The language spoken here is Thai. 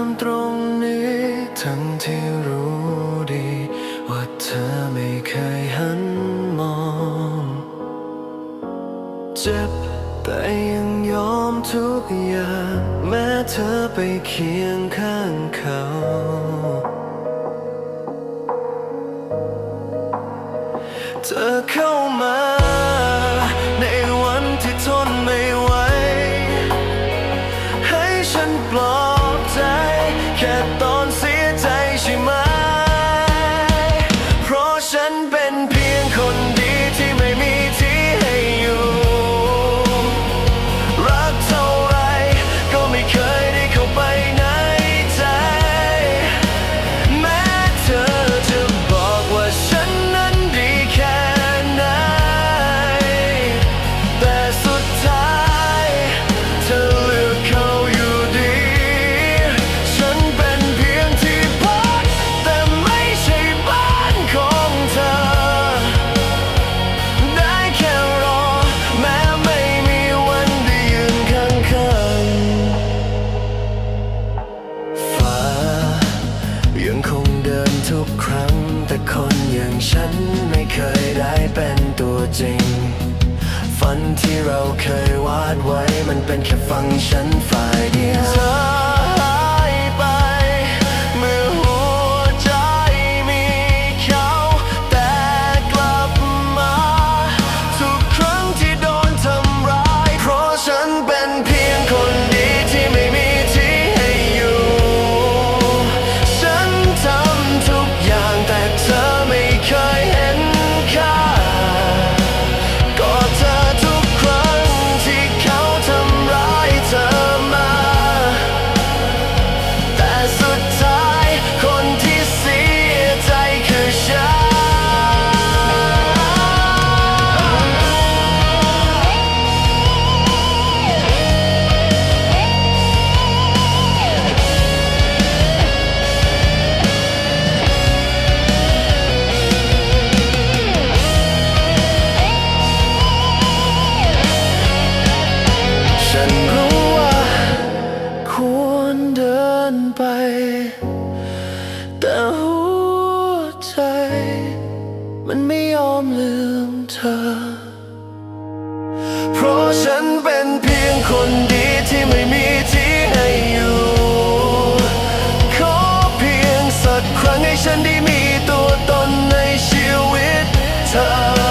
ามตรงนี้ ทั้งที่รู้ดี ว่าเธอไม่เคยหันมอง เจ็บแต่ยังยอมทุกอย่าง แม้เธอไปเคียงข้างเขา จริง ฝันที่เราเคยวาดไว้มันเป็นแค่ฟังก์ชันฝ่ายเดียว มันไม่ยอมลืมเธอ เพราะฉันเป็นเพียงคนดีที่ไม่มีที่ให้อยู่ ขอเพียงสักครั้งให้ฉันได้มีตัวตนในชีวิตเธอ